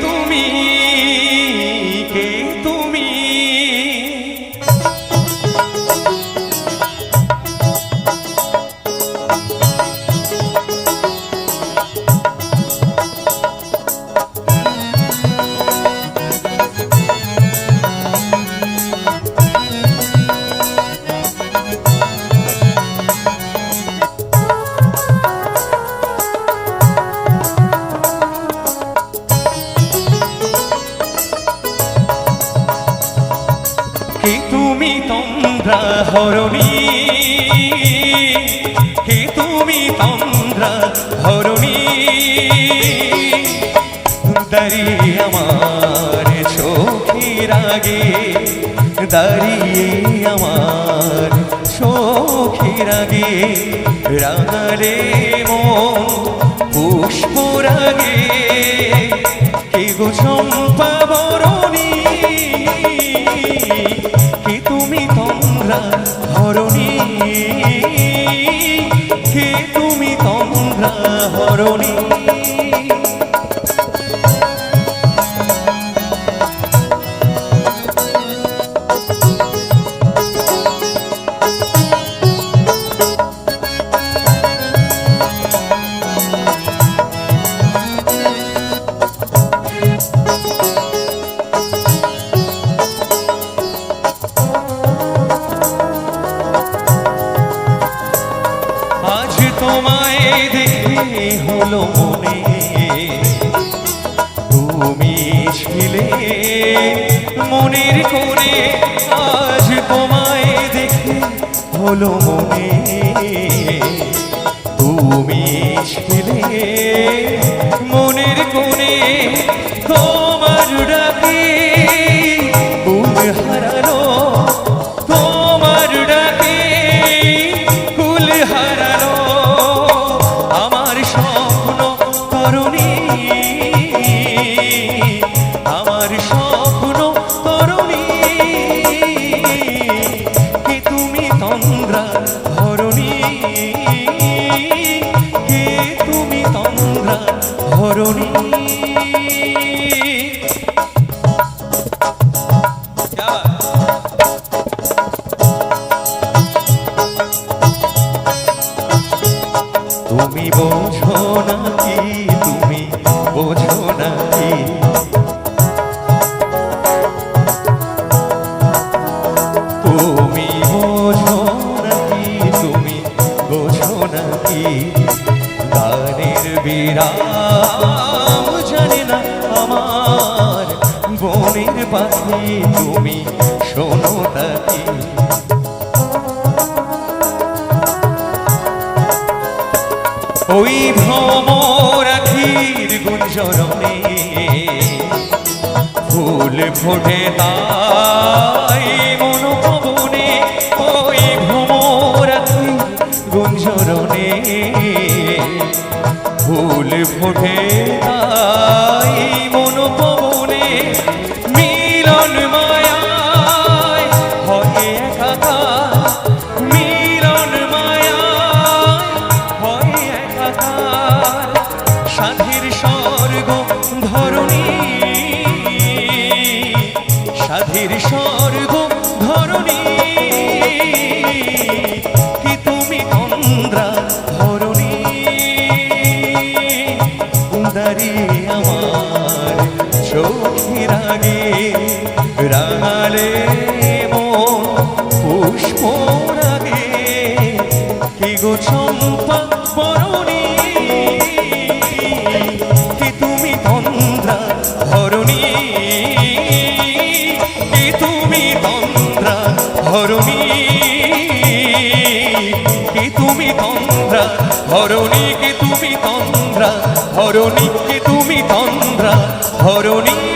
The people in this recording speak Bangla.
তুমি। কে তুমি তন্দ্রা হরণী? কে তুমি তন্দ্রা হরণী? দাঁড়িয়ে আমার চোখের আগে, দাঁড়িয়ে আমার চোখের আগে, রাঙালে মন পুষ্প রাগে কে গো চম্পা তোমরা হরণী। কে তুমি তোমরা হরণী? হলো মনে। তুমি ছিলে মনের করে আজ তোমায় দেখে হলো মনে। তুমি ছিলে গানের বিরাম জানে না আমার বনের পাখি, তুমি শোনো তাকি। ওই ভ্রমরাখির গুঞ্জরণে ফুল ফোটে তাই মনোভবনে ফুল ফোটে তাই মনোভবনে মিলন মায়ায় হয় একাকার, মিলন মায়ায় হয় একাকার। সাধীর স্বর্গ ধরণী, সাধীর স্বর্গ ধরণী। রাঙালে মন পুষ্প রাগে কি গো কি তুমি তন্দ্রা ধরণী? কি তুমি তন্দ্রা ধরণী? কি তুমি তন্দ্রা ধরণী? কি তুমি তন্দ্রা ধরণী? কি তুমি তন্দ্রা ধরণী?